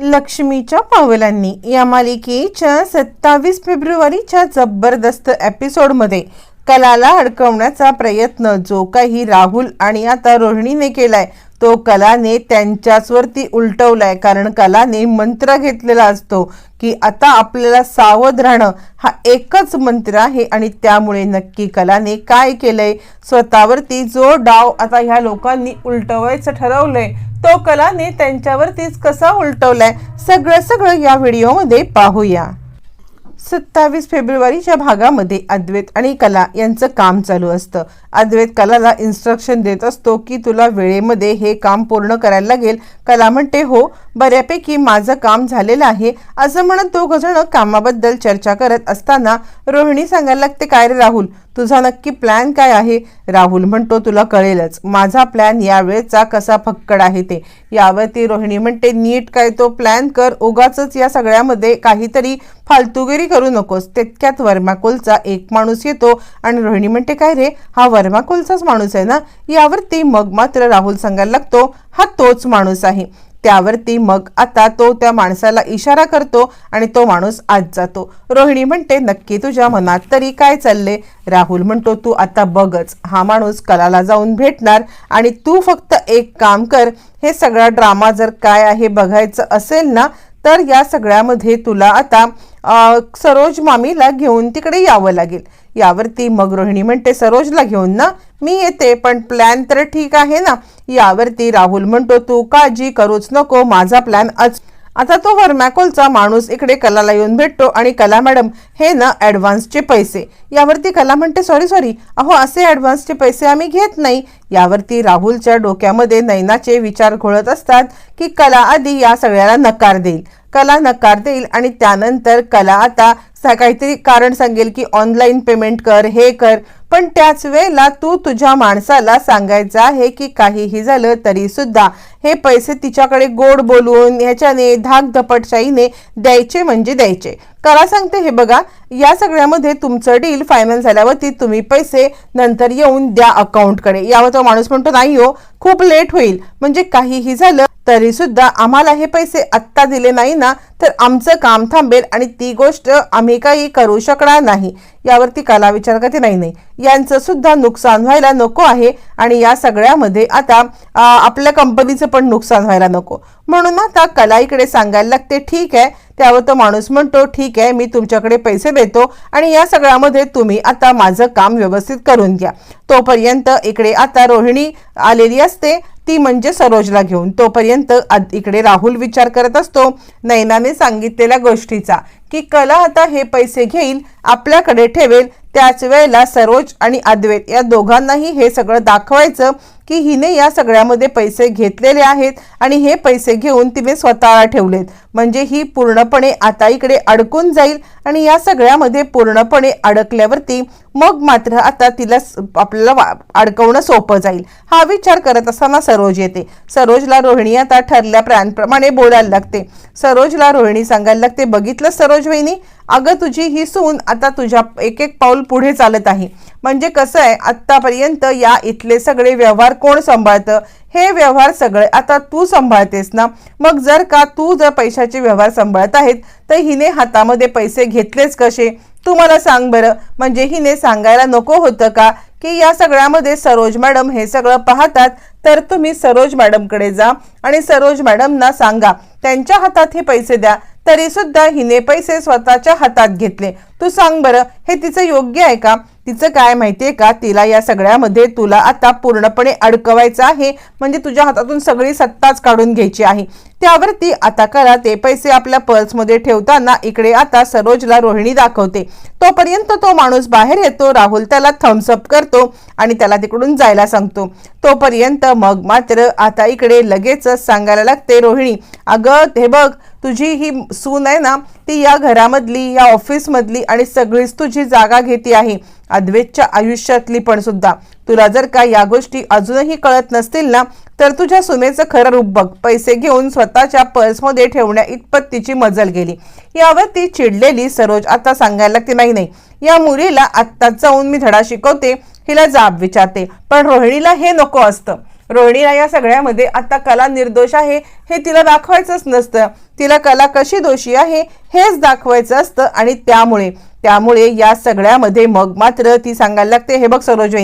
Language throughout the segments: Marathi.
लक्ष्मीच्या पावलांनी या मालिकेच्या सत्तावीस फेब्रुवारीच्या जबरदस्त एपिसोडमध्ये कलाला अडकवण्याचा प्रयत्न जो काही राहुल आणि आता रोहिणीने केलाय तो कलाने त्यांच्याचवरती उलटवलाय. कारण कलाने मंत्र घेतलेला असतो की आता आपल्याला सावध राहणं हा एकच मंत्र आहे आणि त्यामुळे नक्की कलाने काय केलंय? स्वतःवरती जो डाव आता ह्या लोकांनी उलटवायचं ठरवलंय तो कलाने त्यांच्यावरतीच कसा उलटवलाय? सगळं सगळं या व्हिडिओमध्ये पाहूया. सत्तावीस फेब्रुवारीच्या भागामध्ये अद्वैत आणि कला यांचं काम चालू असतं. अद्वैत कलाला इन्स्ट्रक्शन देत असतो की तुला वेळेमध्ये हे काम पूर्ण करायला लागेल. कला म्हणते हो बऱ्यापैकी माझं काम झालेलं आहे. असं म्हणत दोघं जण कामाबद्दल चर्चा करत असताना रोहिणी सांगायला लागते काय रे राहुल तुझा नक्की प्लॅन काय आहे? राहुल म्हणतो तुला कळेलच. माझा प्लॅन यावेळेचा कसा फक्कड आहे ते. यावरती रोहिणी म्हणते नीट काय तो प्लॅन कर. उगाच या सगळ्यामध्ये काहीतरी फालतूगिरी करू नकोस. तितक्यात वर्माकोलचा एक माणूस येतो आणि रोहिणी म्हणते काय रे? हा वर्माकोलचाच माणूस आहे ना? यावरती मग मात्र राहुल सांगायला लागतो हा तोच माणूस आहे. त्यावरती मग आता तो त्या माणसाला इशारा करतो आणि तो माणूस आज जातो. रोहिणी म्हणते नक्की तुझ्या मनात तरी काय चालले राहुल म्हणतो तू आता बघच. हा माणूस कलाला जाऊन भेटणार आणि तू फक्त एक काम कर. हे सगळा ड्रामा जर काय आहे बघायचं असेल ना तर या सगळ्यामध्ये तुला आता सरोज मामीला घेऊन तिकडे यावं लागेल. यावरती मग रोहिणी म्हणते सरोजला घेऊन ना मी येते पण प्लॅन तर ठीक आहे ना. यावरती राहुल म्हणतो तू काळजी करूच नको माझा प्लॅन आज आता तो वर्मॅकोलचा माणूस इकडे कलाला येऊन भेटतो आणि कला मॅडम हे ना ॲडव्हान्सचे पैसे. यावरती कला म्हणते सॉरी सॉरी. अहो असे ॲडव्हान्सचे पैसे आम्ही घेत नाही. यावरती राहुलच्या डोक्यामध्ये नैनाचे विचार घोळत असतात की कला आधी या सगळ्याला नकार देईल. कला नकार देईल आणि त्यानंतर कला आता काहीतरी कारण सांगेल की ऑनलाईन पेमेंट कर हे कर. पण त्याच वेळेला तू तुझ्या माणसाला सांगायचं आहे की काहीही झालं तरी सुद्धा हे पैसे तिच्याकडे गोड बोलून ह्याच्याने धाक धपटशाहीने द्यायचे म्हणजे द्यायचे. करा सांगते हे बघा या सगळ्यामध्ये तुमचं डील फायनल झाल्यावरती तुम्ही पैसे नंतर येऊन द्या अकाउंटकडे यावर तो माणूस म्हणतो नाही हो खूप लेट होईल. म्हणजे काहीही झालं तरी सुद्धा आम्हाला हे पैसे आत्ता दिले नाही ना तर आमचं काम थांबेल आणि ती गोष्ट आम्ही काही करू शकणार नाही. यावरती कला विचार करते नाही नाही यांचं सुद्धा नुकसान व्हायला नको आहे आणि या सगळ्यामध्ये आता आपल्या कंपनीचं पण नुकसान व्हायला नको. म्हणून आता कला इकडे सांगायला लागते ठीक आहे त्यावर तो माणूस म्हणतो ठीक आहे मी तुमच्याकडे पैसे देतो आणि या सगळ्यामध्ये तुम्ही आता माझं काम व्यवस्थित करून घ्या. तोपर्यंत इकडे आता रोहिणी आलेली असते. ती म्हणजे सरोजला घेऊन. तोपर्यंत इकडे राहुल विचार करत असतो नैनाने सांगितलेल्या गोष्टीचा की कला आता हे पैसे घेईल आपल्याकडे ठेवेल. त्याच वेळेला सरोज आणि अद्वैत या दोघांनाही हे सगळं दाखवायचं. की हिने या सगळ्यामध्ये पैसे घेतलेले आहेत आणि हे पैसे घेऊन तिने स्वतःला ठेवलेत. म्हणजे ही पूर्णपणे आता इकडे अडकून जाईल आणि या सगळ्यामध्ये पूर्णपणे अडकल्यावरती मग मात्र आता तिला आपल्याला वा- अडकवणं सोपं जाईल. हा विचार करत असताना सरोज येते. सरोजला रोहिणी आता ठरल्या प्रांप्रमाणे बोलायला लागते. सरोजला रोहिणी सांगायला लागते बघितलं सरोज वहिनी अगं तुझी ही सून आता तुझ्या एक एक पाऊल पुढे चालत आहे. म्हणजे कसं आहे आत्तापर्यंत या इथले सगळे व्यवहार कोण सांभाळतं? हे व्यवहार सगळे आता तू सांभाळतेस ना? मग जर का तू जर पैशाचे व्यवहार सांभाळत आहेत तर हिने हातामध्ये पैसे घेतलेच कसे? तू मला सांग बरं. म्हणजे हिने सांगायला नको होतं का? की या सगळ्यामध्ये सरोज मॅडम हे सगळं पाहतात तर तुम्ही सरोज मॅडमकडे जा आणि सरोज मॅडमना सांगा त्यांच्या हातात हे पैसे द्या. तरीसुद्धा हिने पैसे स्वतःच्या हातात घेतले. तू सांग बरं हे तिचं योग्य आहे का? तिचं काय माहितीये का? तिला या सगळ्यामध्ये तुला आता पूर्णपणे अडकवायचं आहे. म्हणजे तुझ्या हातातून सगळी सत्ताच काढून घ्यायची आहे. त्यावरती आता करा ते पैसे आपल्या पर्समध्ये ठेवताना इकडे आता सरोजला रोहिणी दाखवते. तोपर्यंत तो माणूस बाहेर येतो राहुल त्याला थम्सअप करतो आणि त्याला तिकडून जायला सांगतो. तोपर्यंत मग मात्र आता इकडे लगेचच सांगायला लागते रोहिणी अगं हे बघ तुझी ही सून आहे ना ती या घरामधली या ऑफिसमधली आणि सगळीच तुझी जागा घेते आहे. अद्वेतच्या आयुष्यातली पण सुद्धा. तुला जर का या गोष्टी अजूनही कळत नसतील ना तर तुझ्या सुनेचं खरं रूप बघ. पैसे घेऊन स्वतःच्या पर्समध्ये ठेवण्या इतपत तिची मजल गेली. यावर ती चिडलेली सरोज आता सांगायला की नाही नाही. या मुलीला आत्ताच जाऊन मी धडा शिकवते हिला जाब विचारते. पण रोहिणीला हे नको असतं. रोहिणीला या सगळ्यामध्ये आता कला निर्दोष आहे हे तिला दाखवायचंच नसतं. तिला कला कशी दोषी आहे हेच दाखवायचं असतं आणि त्यामुळे त्यामुळे या सगळ्यामध्ये मग मात्र ती सांगायला लागते हे बघ सरोज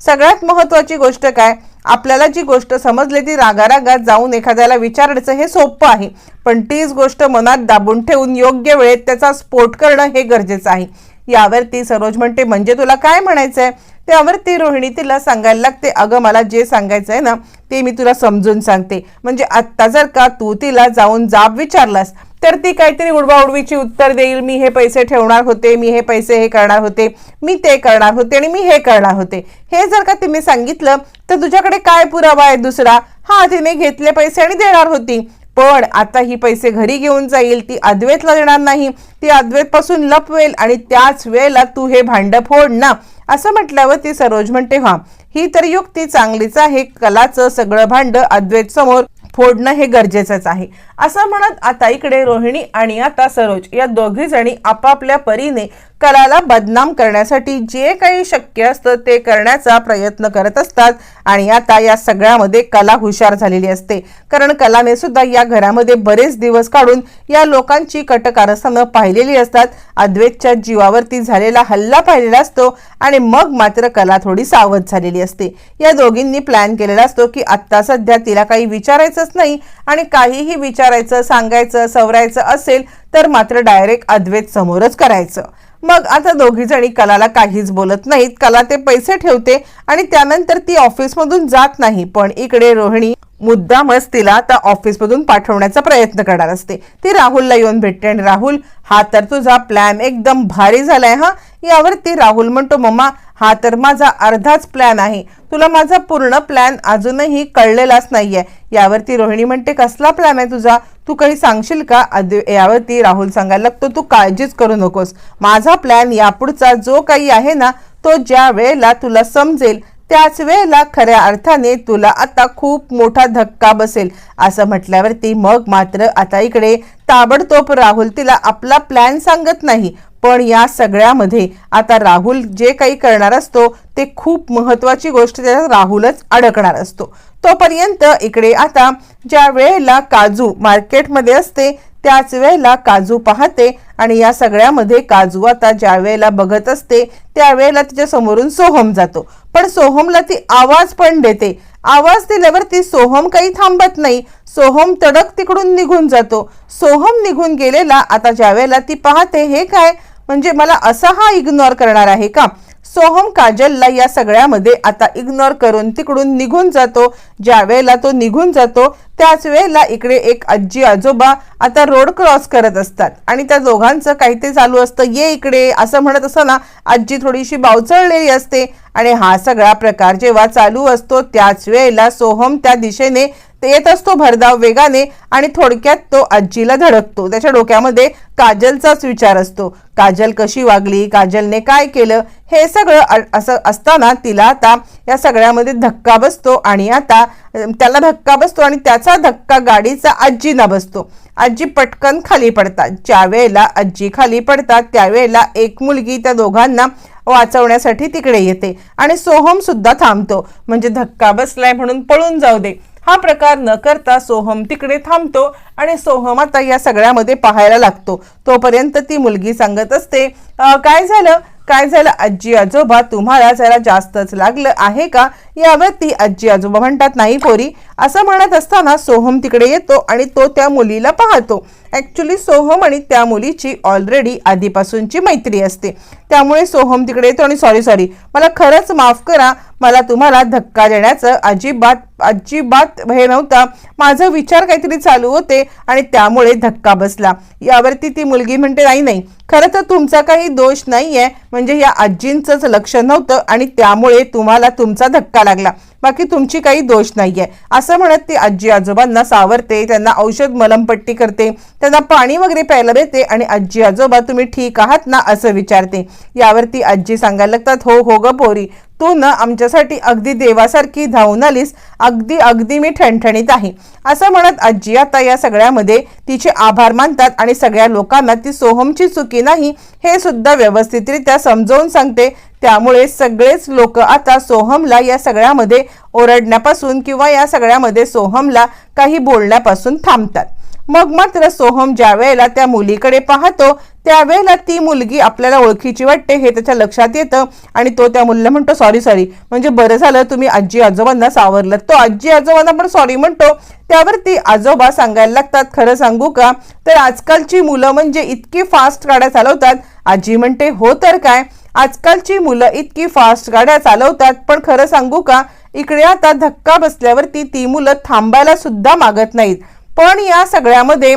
सगळ्यात महत्वाची गोष्ट काय? आपल्याला जी गोष्ट समजली ती रागारागात जाऊन एखाद्याला विचारायचं हे सोपं आहे. पण तीच गोष्ट मनात दाबून ठेवून योग्य वेळेत त्याचा स्फोट करणं हे गरजेचं आहे. यावर ती सरोज म्हणते म्हणजे तुला काय म्हणायचं आहे त्यावर ती रोहिणी तिला सांगायला लागते अगं मला जे सांगायचं आहे ना ते मी तुला समजून सांगते. म्हणजे आत्ता जर का तू तिला जाऊन जाब विचारलास तर ती काहीतरी उडवाउडवीची उत्तर देईल. मी हे पैसे ठेवणार होते मी हे पैसे हे करणार होते मी ते करणार होते आणि मी हे करणार होते. हे जर का तिने सांगितलं तर तुझ्याकडे काय पुरावा आहे दुसरा? हा तिने घेतले पैसे आणि देणार होती. पण आता ही पैसे घरी घेऊन जाईल ती अद्वैतला देणार नाही. ती अद्वेतपासून लपवेल आणि त्याच वेळेला तू हे भांड फोड ना. असं म्हटल्यावर ती सरोज म्हणते हा ही तर युक्ती चांगलीच आहे. कलाचं सगळं भांड अद्वैत समोर फोडणं हे गरजेचंच आहे. असं म्हणत आता इकडे रोहिणी आणि आता सरोज या दोघी जणी आपापल्या परीने कलाला बदनाम करण्यासाठी जे काही शक्य असतं ते करण्याचा प्रयत्न करत असतात. आणि आता या सगळ्यामध्ये कला हुशार झालेली असते. कारण कलाने सुद्धा या घरामध्ये बरेच दिवस काढून या लोकांची कटकारस्थानं पाहिलेली असतात. अद्वैतच्या जीवावरती झालेला हल्ला पाहिलेला असतो आणि मग मात्र कला थोडी सावध झालेली असते. या दोघींनी प्लॅन केलेला असतो की आत्ता सध्या तिला काही विचारायचंच नाही आणि काहीही विचारायचं सांगायचं सवरायचं असेल तर मात्र डायरेक्ट अद्वैत समोरच करायचं. मग आता दोघी जणी कलाला काहीच बोलत नाहीत. कला ते पैसे ठेवते आणि त्यानंतर ती ऑफिसमधून जात नाही. पण इकडे रोहिणी मुद्दामच तिला आता ऑफिसमधून पाठवण्याचा प्रयत्न करणार असते. ती राहुलला येऊन भेटते आणि राहुल हा तर तुझा प्लॅन एकदम भारी झालाय हा? यावरती राहुल म्हणतो मम्मा हा तर माझा अर्धाच प्लॅन आहे. तुला माझा पूर्ण प्लॅन अजूनही कळलेलाच नाहीये. यावरती रोहिणी म्हणते कसला प्लॅन आहे तुझा? तू काही सांगशील का? यावरती राहुल सांगायला लागतो तू काळजीच करू नकोस. माझा प्लॅन यापुढचा जो काही आहे ना तो ज्या वेळेला तुला समजेल त्याच वेळेला खऱ्या अर्थाने तुला आता खूप मोठा धक्का बसेल. असं म्हटल्यावरती मग मात्र आता इकडे ताबडतोब राहुल तिला आपला प्लॅन सांगत नाही पण या सगळ्यामध्ये आता राहुल जे काही करणार असतो ते खूप महत्वाची गोष्ट त्याच्यात राहुलच अडकणार असतो. तोपर्यंत इकडे आता ज्या वेळेला काजू मार्केटमध्ये असते त्याच वेळेला काजू पाहते आणि या सगळ्यामध्ये काजू आता ज्या वेळेला बघत असते त्यावेळेला तिच्या समोरून सोहम जातो. पण सोहमला ती आवाज पण देते. आवाज दिल्यावरती सोहम काही थांबत नाही. सोहम तडक तिकडून निघून जातो. सोहम निघून गेलेला आता ज्या वेळेला ती पाहते हे काय? म्हणजे मला असा हा इग्नोर करणार आहे का? सोहम काजलला या सगळ्यामध्ये आता इग्नोर करून तिकडून निघून जातो. ज्या वेळेला तो निघून जातो त्याच वेळेला इकडे एक आजी आजोबा आता रोड क्रॉस करत असतात. आणि त्या दोघांचं काहीतरी चालू असतं. ये इकडे असं म्हणत असताना आजी थोडीशी बावचळलेली असते. आणि हा सगळा प्रकार जेव्हा चालू असतो त्याच वेळेला सोहम त्या दिशेने ते येत असतो भरधाव वेगाने आणि थोडक्यात तो आजीला धडकतो. त्याच्या डोक्यामध्ये काजलचाच विचार असतो. काजल कशी वागली? काजलने काय केलं? हे सगळं असं असताना तिला आता या सगळ्यामध्ये धक्का बसतो आणि आता त्याला धक्का बसतो आणि त्याचा धक्का गाडीचा आजीना बसतो. आजी पटकन खाली पडतात. ज्या वेळेला आजी खाली पडतात त्यावेळेला एक मुलगी त्या दोघांना वाचवण्यासाठी तिकडे येते आणि सोहम सुद्धा थांबतो. म्हणजे धक्का बसलाय म्हणून पळून जाऊ दे. हा प्रकार न करता सोहम तिकडे थांबतो आणि सोहम आता या सगळ्यामध्ये पाहायला लागतो. तोपर्यंत ती मुलगी सांगत असते काय झालं? काय झालं? आजी आजोबा तुम्हाला जरा जास्तच लागलं आहे का? यावर ती आजी आजोबा म्हणतात नाही पोरी असं म्हणत असताना सोहम तिकडे येतो आणि तो त्या मुलीला पाहतो. ॲक्च्युली सोहम आणि त्या मुलीची ऑलरेडी आधीपासूनची मैत्री असते. त्यामुळे सोहम तिकडे येतो आणि सॉरी सॉरी मला खरंच माफ करा. मला तुम्हाला धक्का देण्याचं अजिबात अजिबात हे नव्हता. माझं विचार काहीतरी चालू होते आणि त्यामुळे धक्का बसला. यावरती ती मुलगी म्हणते नाही नाही खरं तर तुमचा काही दोष नाही आहे म्हणजे या आजींचंच लक्ष नव्हतं आणि त्यामुळे तुम्हाला तुमचा धक्का लागला. बाकी तुमची काही दोष नाहीये. असं म्हणत ती आजी आजोबांना सावरते त्यांना औषध मलमपट्टी करते त्यांना पाणी वगैरे प्यायला देते आणि आजी आजोबा तुम्ही ठीक आहात ना? असं विचारते. यावरती आजी सांगायला लागतात हो हो ग पोरी तू ना आमच्यासाठी अगदी देवासारखी धावून आलीस. अगदी अगदी मी ठणठणीत आहे. असं म्हणत आजी आता या सगळ्यामध्ये तिचे आभार मानतात आणि सगळ्या लोकांना ती सोहमची चुकी नाही हे सुद्धा व्यवस्थितरित्या समजावून सांगते. त्यामुळे सगळेच लोक आता सोहमला या सगळ्यामध्ये ओरडण्यापासून किंवा या सगळ्यामध्ये सोहमला काही बोलण्यापासून थांबतात. मग मात्र सोहम ज्या वेळेला त्या मुलीकडे पाहतो त्यावेळेला ती मुलगी आपल्याला ओळखीची वाटते हे त्याच्या लक्षात येतं आणि तो त्या मुलीला म्हणतो सॉरी सॉरी म्हणजे बरं झालं तुम्ही आजी आजोबांना सावरलं. तो आजी आजोबांना पण सॉरी म्हणतो. त्यावरती आजोबा सांगायला लागतात खरं सांगू का? तर आजकालची मुलं म्हणजे इतकी फास्ट गाड्या चालवतात. आजी म्हणते हो तर काय? आजकालची मुलं इतकी फास्ट गाड्या चालवतात पण खरं सांगू का इकडे आता धक्का बसल्यावरती ती मुलं थांबायला सुद्धा मागत नाहीत. पण या सगळ्यामध्ये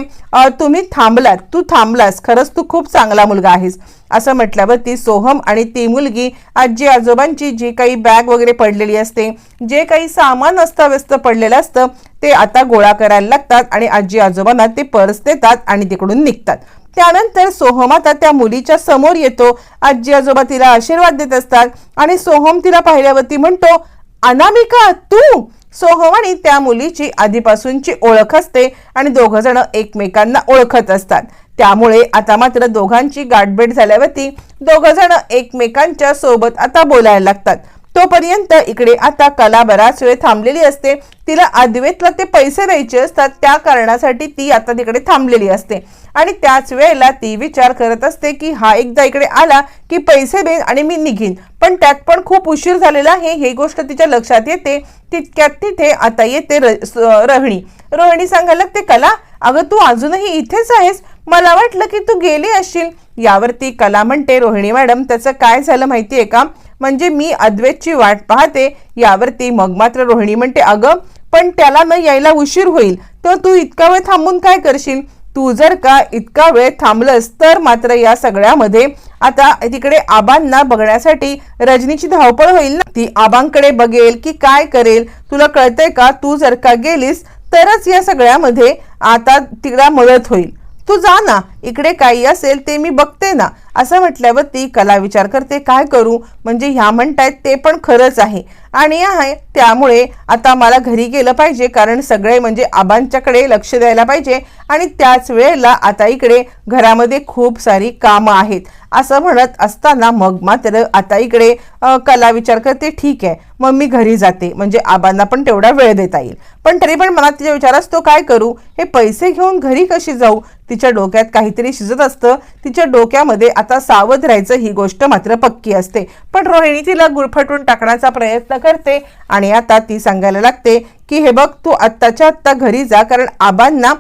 तुम्ही थांबलात तू थांबलास खरंच तू खूप चांगला मुलगा आहेस. असं म्हटल्यावर ती सोहम आणि ती मुलगी आजी आजोबांची जी काही बॅग वगैरे पडलेली असते जे काही सामान अस्ताव्यस्त पडलेलं असतं ते आता गोळा करायला लागतात आणि आजी आजोबांना ते पर्स देतात आणि तिकडून निघतात. त्यानंतर सोहम आता त्या मुलीच्या समोर येतो. आजी आजोबा तिला आशीर्वाद देत असतात आणि सोहम तिला पाहिल्यावरती म्हणतो अनामिका तू? सोहम आणि त्या मुलीची आधीपासूनची ओळख असते आणि दोघं जण एकमेकांना ओळखत असतात. त्यामुळे आता मात्र दोघांची गाठभेट झाल्यावरती दोघं जण एकमेकांच्या सोबत आता बोलायला लागतात. तोपर्यंत इकडे आता कला बराच वेळ थांबलेली असते. तिला अद्वैतला ते पैसे द्यायचे असतात त्या कारणासाठी ती आता तिकडे थांबलेली असते. आणि त्याच वेळेला ती विचार करत असते की हा एकदा इकडे आला की पैसे देईन आणि मी निघीन. पण त्यात पण खूप उशीर झालेला आहे ही गोष्ट तिच्या लक्षात येते. तितक्यात तिथे आता येते र- रोहिणी. रोहिणी सांगायला ते कला अगं तू अजूनही इथेच आहेस? मला वाटलं की तू गेली असशील. यावरती कला म्हणते रोहिणी मॅडम त्याचं काय झालं माहितीये का? म्हणजे मी अद्वैतची वाट पाहते यावरती मग मात्र रोहिणी म्हणते अगं पण त्याला न यायला उशीर होईल तर तू इतका वेळ थांबून काय करशील? तू जर का इतका वेळ थांबलंस तर मात्र या सगळ्यामध्ये आता तिकडे आबांना बघण्यासाठी रजनीची धावपळ होईल ना? ती आबांकडे बघेल की काय करेल? तुला कळतंय का? तू जर का गेलीस तरच या सगळ्यामध्ये आता तिला मदत होईल. तू जा ना इकडे काही असेल ते मी बघते ना. असं म्हटल्यावर ती कला विचार करते काय करू? म्हणजे ह्या म्हणतायत ते पण खरंच आहे. आणि आहे त्यामुळे आता मला घरी गेलं पाहिजे कारण सगळे म्हणजे आबांच्याकडे लक्ष द्यायला पाहिजे आणि त्याच वेळेला आता इकडे घरामध्ये खूप सारी कामं आहेत. असं म्हणत असताना मग मात्र आता इकडे कला विचार करते ठीक आहे मग मी घरी जाते. म्हणजे आबांना पण तेवढा वेळ देता येईल. पण तरी पण मला तिचा विचार असतो काय करू? हे पैसे घेऊन घरी कशी जाऊ? तिच्या डोक्यात काही काहीतरी शिजत असतं तिच्या डोक्यामध्ये आता सावध राहायचं ही गोष्ट मात्र पक्की असते. पण रोहिणी तिला गुरफटून टाकण्याचा प्रयत्न करते आणि आता ती सांगायला लागते की हे बघ तू आत्ताच्या आत्ता घरी जा कारण आबांना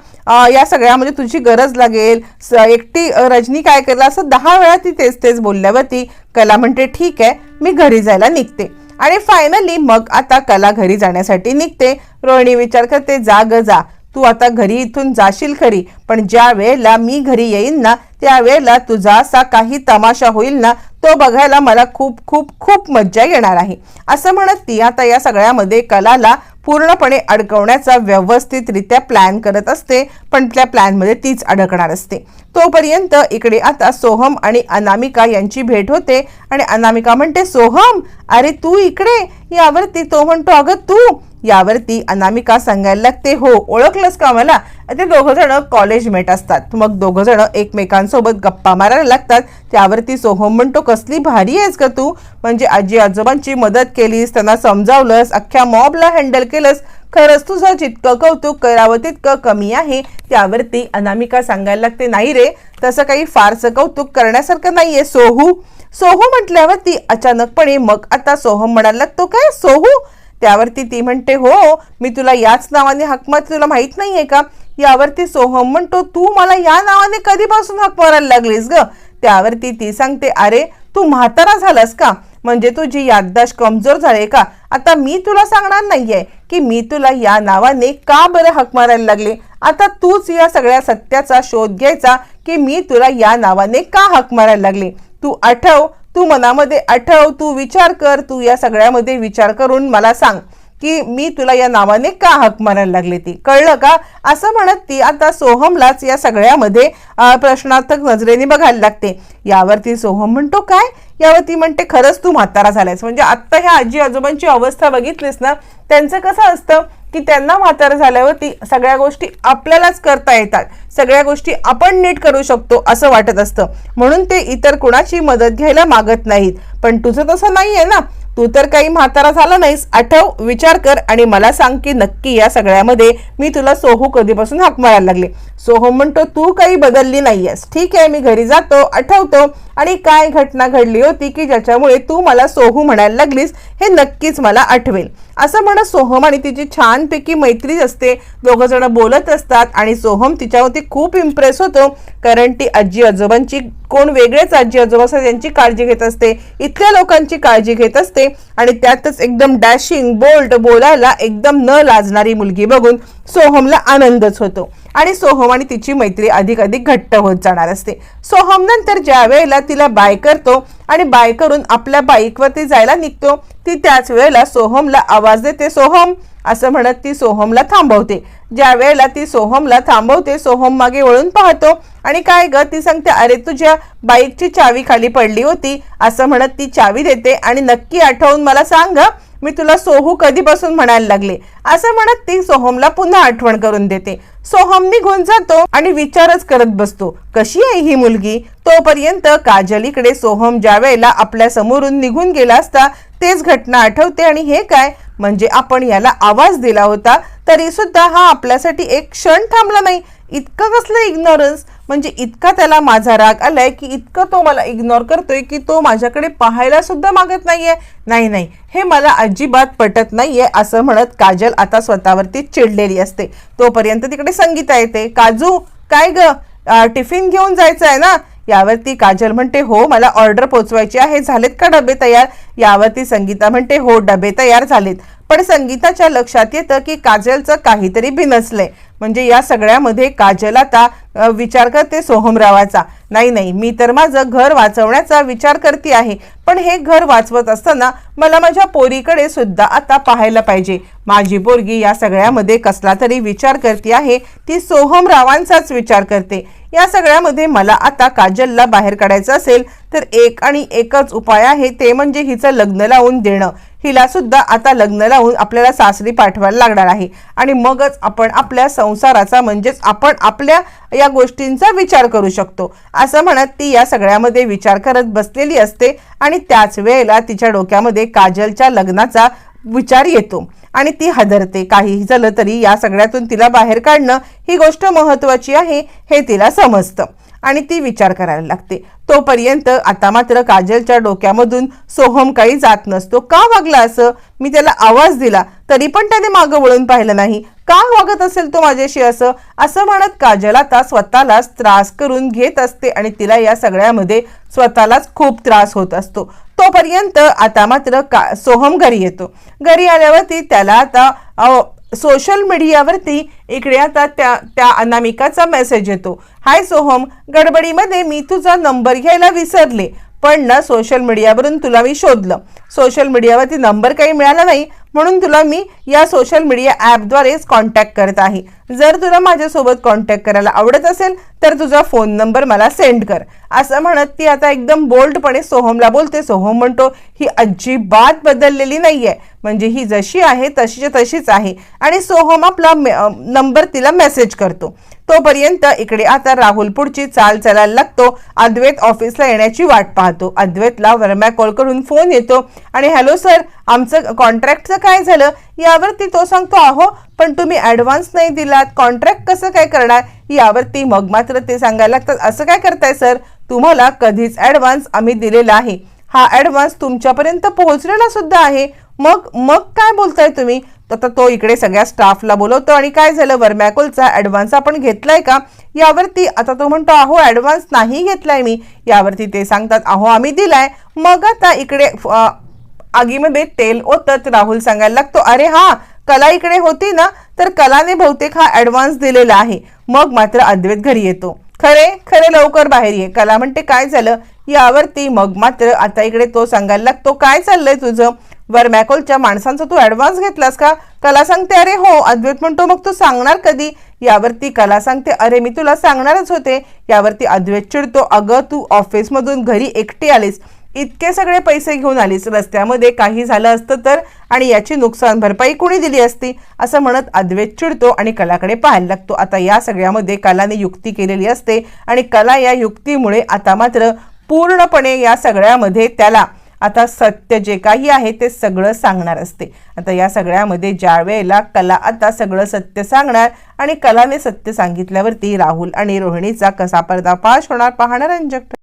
या सगळ्यामध्ये तुझी गरज लागेल. स- एकटी रजनी काय करला असं दहा वेळा ती तेच तेच बोलल्यावरती कला म्हणते ठीक आहे मी घरी जायला निघते. आणि फायनली मग आता कला घरी जाण्यासाठी निघते. रोहिणी विचार करते जा ग जा. तू आता घरी इथून जाशील खरी पण ज्या वेळेला मी घरी येईन ना त्यावेळेला तुझा असा काही तमाशा होईल ना तो बघायला मला खूप खूप खूप मज्जा येणार आहे. असं म्हणत ती आता या सगळ्यामध्ये कलाला पूर्णपणे अडकवण्याचा व्यवस्थितरित्या प्लॅन करत असते पण त्या प्लॅनमध्ये तीच अडकणार असते. तोपर्यंत इकडे आता सोहम आणि अनामिका यांची भेट होते आणि अनामिका म्हणते सोहम अरे तू इकडे? यावरती तो म्हणतो अगं तू यावरती अनामिका सांगायला लागते. हो ओळखलंस का मला? ते दोघं जण कॉलेजमेट असतात. मग दोघं जण एकमेकांसोबत गप्पा मारायला लागतात. त्यावरती सोहम हो म्हणतो कसली भारी आहेस का तू. म्हणजे आजी आजोबांची मदत केलीस त्यांना समजावलंस अख्ख्या मॉबला हँडल केलंस. खरंच तुझं जितकं कौतुक करावं तितकं कमी आहे. त्यावरती अनामिका सांगायला लागते नाही रे तसं काही फारसं कौतुक करण्यासारखं नाहीये सोहू. सोहू म्हटल्यावर ती अचानकपणे मग आता सोहम म्हणायला लागतो काय सोहू? त्यावरती ती म्हणते हो मी तुला याच नावाने हकमत तुला माहीत नाहीये का? यावरती सोहम म्हणतो तू मला या नावाने कधीपासून हक मारायला लागलीस ग? त्यावरती ती सांगते अरे तू म्हातारा झालास का? म्हणजे तुझी याददाश कमजोर झाले का? आता मी तुला सांगणार नाहीये की मी तुला या नावाने का बरं हक मारायला लागले? आता तूच या सगळ्या सत्याचा शोध घ्यायचा की मी तुला या नावाने का हक मारायला लागले? तू आठव तू मनामध्ये आठव तू विचार कर तू या सगळ्यामध्ये विचार करून मला सांग. की मी तुला या नावाने का हक मारायला लागली ती? कळलं का? असं म्हणत ती आता सोहमलाच या सगळ्यामध्ये प्रश्नार्थक नजरेने बघायला लागते. यावरती सोहम म्हणतो काय? यावरती म्हणते खरंच तू म्हातारा झालायस. म्हणजे आत्ता ह्या आजी आजोबांची अवस्था बघितलीस ना त्यांचं कसं असतं की त्यांना म्हातारा झाल्यावरती सगळ्या गोष्टी आपल्यालाच करता येतात. सगळ्या गोष्टी आपण नीट करू शकतो असं वाटत असतं. म्हणून ते इतर कुणाची मदत घ्यायला मागत नाहीत. पण तुझं तसं नाहीये ना. तू तर काही म्हातारा झाला नाहीस. आठव विचार कर आणि मला सांग की नक्की या सगळ्यामध्ये मी तुला सोहू कधीपासून हाक मारायला लागले. सोहम हो म्हणतो तू काही बदलली नाहीयेस. ठीक आहे मी घरी जातो आठवतो आणि काय घटना घडली होती की ज्याच्यामुळे तू मला सोहू म्हणायला लागलीस हे नक्कीच मला आठवेल. असं म्हणत सोहम आणि तिची छानपैकी मैत्री असते. दोघं जण बोलत असतात आणि सोहम तिच्यावरती खूप इम्प्रेस होतो कारण ती आजी आजोबांची कोण वेगळेच आजी आजोबा असतात त्यांची काळजी घेत असते. इथल्या लोकांची काळजी घेत असते आणि त्यातच एकदम डॅशिंग बोल्ट बोलायला एकदम न लाजणारी मुलगी बघून सोहमला आनंदच होतो. आणि सोहम आणि तिची मैत्री अधिक अधिक घट्ट होत जाणार असते. सोहम नंतर ज्या वेळेला तिला बाय करतो आणि बाय करून आपल्या बाईकवरती जायला निघतो ती त्याच वेळेला सोहमला आवाज देते सोहम असं म्हणत ती सोहमला थांबवते. ज्या वेळेला ती सोहमला थांबवते सोहम मागे वळून पाहतो आणि काय ग? ती सांगते अरे तुझ्या बाईकची चावी खाली पडली होती असं म्हणत ती चावी देते. आणि नक्की आठवून मला सांग मी तुला सोहू कधीपासून म्हणायला लागले? असं म्हणत ती सोहमला पुन्हा आठवण करून देते. सोहम निघून जातो आणि विचारच करत बसतो कशी आहे ही मुलगी? तोपर्यंत काजल इकडे सोहम ज्या वेळेला आपल्या समोरून निघून गेला असता तेच घटना आठवते आणि हे काय? म्हणजे आपण याला आवाज दिला होता तरी सुद्धा हा आपल्यासाठी एक क्षण थांबला नाही. इतकं कसलं इग्नोरन्स म्हणजे इतका त्याला माझा राग आलाय की इतकं तो मला इग्नोर करतोय की तो माझ्याकडे पाहायला सुद्धा मागत नाहीये. नाही नाही. हे मला अजिबात पटत नाहीये असं म्हणत काजल आता स्वतःवरती चिडलेली असते. तोपर्यंत तिकडे संगीता येते. काजू काय ग? टिफिन घेऊन जायचं आहे ना? यावरती काजल म्हणते हो मला ऑर्डर पोचवायची आहे. झालेत का डबे तयार? यावरती संगीता म्हणते हो डबे तयार झालेत. पण संगीताच्या लक्षात येतं की काजलचं काहीतरी बिनसलंय म्हणजे या सगळ्यामध्ये काजल आता विचार करते सोहमरावाचा. नाही नाही मी तर माझं घर वाचवण्याचा विचार करते आहे. पण हे घर वाचवत असताना मला माझ्या पोरीकडे सुद्धा आता पाहायला पाहिजे. माझी पोरगी या सगळ्यामध्ये कसला तरी विचार करते आहे ती सोहमरावांचाच विचार करते. या सगळ्यामध्ये मला आता काजलला बाहेर काढायचं असेल तर एक आणि एकच उपाय आहे ते म्हणजे हिचं लग्न लावून देणं. हिला सुद्धा आता लग्न लावून आपल्याला सासरी पाठवायला लागणार आहे. आणि मगच आपण आपल्या संसाराचा म्हणजेच आपण आपल्या या गोष्टींचा विचार करू शकतो. असं म्हणत ती या सगळ्यामध्ये विचार करत बसलेली असते आणि त्याच वेळेला तिच्या डोक्यामध्ये काजलच्या लग्नाचा विचार येतो. आणि ती हादरते काही झालं तरी या सगळ्यातून तिला बाहेर काढणं ही गोष्ट महत्वाची आहे हे तिला समजतं. आणि ती विचार करायला लागते. तोपर्यंत आता मात्र काजलच्या डोक्यामधून सोहम काही जात नसतो. का वागला असं? मी त्याला आवाज दिला तरी पण त्याने मागं वळून पाहिलं नाही. का वागत असेल तो माझ्याशी असं? असं म्हणत काजल आता स्वतःलाच त्रास करून घेत असते आणि तिला या सगळ्यामध्ये स्वतःलाच खूप त्रास होत असतो. तोपर्यंत आता मात्र का सोहम घरी येतो. घरी आल्यावरती त्याला आता सोशल मीडियावरती इकडे आता त्या त्या अनामिकाचा मेसेज येतो. हाय सोहम. गडबडीमध्ये मी तुझा नंबर घ्यायला विसरले. पण ना सोशल मीडियावरून तुला मी शोधलं. सोशल मीडियावरती नंबर काही मिळाला नाही म्हणून तुला मी या सोशल मीडिया ॲपद्वारेच कॉन्टॅक्ट करत आहे. जर तुला माझ्यासोबत कॉन्टॅक्ट करायला आवडत असेल तर तुझा फोन नंबर मला सेंड कर. असं म्हणत ती आता एकदम बोल्डपणे सोहमला बोलते. सोहम म्हणतो ही अजिबात बदललेली नाही आहे म्हणजे ही जशी आहे तशीच्या तशीच आहे. आणि सोहम आपला नंबर तिला मेसेज करतो. तोपर्यंत इकडे आता राहुल पुढची चाल चालायला लागतो. अद्वैत ऑफिसला येण्याची वाट पाहतो. अद्वैतला वर्मा कॉल करून फोन येतो. आणि हॅलो सर आमचं कॉन्ट्रॅक्टचं काय झालं? यावरती तो सांगतो आहो पण तुम्ही ॲडव्हान्स नाही दिलात. कॉन्ट्रॅक्ट कसं काय करणार? यावरती मग मात्र ते सांगायला लागतात असं काय करताय सर तुम्हाला कधीच ॲडव्हान्स आम्ही दिलेला आहे. हा ॲडव्हान्स तुमच्यापर्यंत पोहोचलेला सुद्धा आहे. मग मग काय बोलताय तुम्ही? आता तो इकडे सगळ्या स्टाफला बोलवतो. आणि काय झालं? वर्मॅकोलचा ॲडव्हान्स आपण घेतलाय का? यावरती आता तो म्हणतो अहो ॲडव्हान्स नाही घेतलाय मी. यावरती ते सांगतात अहो आम्ही दिलाय. मग आता इकडे आगीमध्ये तेल ओतत राहुल सांगायला लागतो अरे हा कला इकडे होती ना तर कलाने बहुतेक हा ॲडव्हान्स दिलेला आहे. मग मात्र अद्वैत घरी येतो. खरे खरे लवकर बाहेर ये. कला म्हणते काय झालं? यावरती मग मात्र आता इकडे तो सांगायला लागतो काय चाललंय तुझं? वर्मॅकोलच्या माणसांचा तू ऍडव्हान्स घेतलास का? कला सांगते अरे हो अद्वैत म्हणतो मग तू सांगणार कधी? यावरती कला सांगते अरे मी तुला सांगणारच होते. यावरती अद्वैत चिडतो अगं तू ऑफिसमधून घरी एकटी आलीस इतके सगळे पैसे घेऊन आलीस रस्त्यामध्ये काही झालं असतं तर आणि याची नुकसान भरपाई कुणी दिली असती? असं म्हणत अद्वैत चिडतो आणि कलाकडे पाहायला लागतो. आता या सगळ्यामध्ये कलाने युक्ती केलेली असते आणि कला या युक्तीमुळे आता मात्र पूर्णपणे या सगळ्यामध्ये त्याला आता सत्य जे काही आहे ते सगळं सांगणार असते. आता या सगळ्यामध्ये ज्या वेळेला कला आता सगळं सत्य सांगणार आणि कलाने सत्य सांगितल्यावरती राहुल आणि रोहिणीचा कसा पर्दाफाश होणार पाहणार रंजक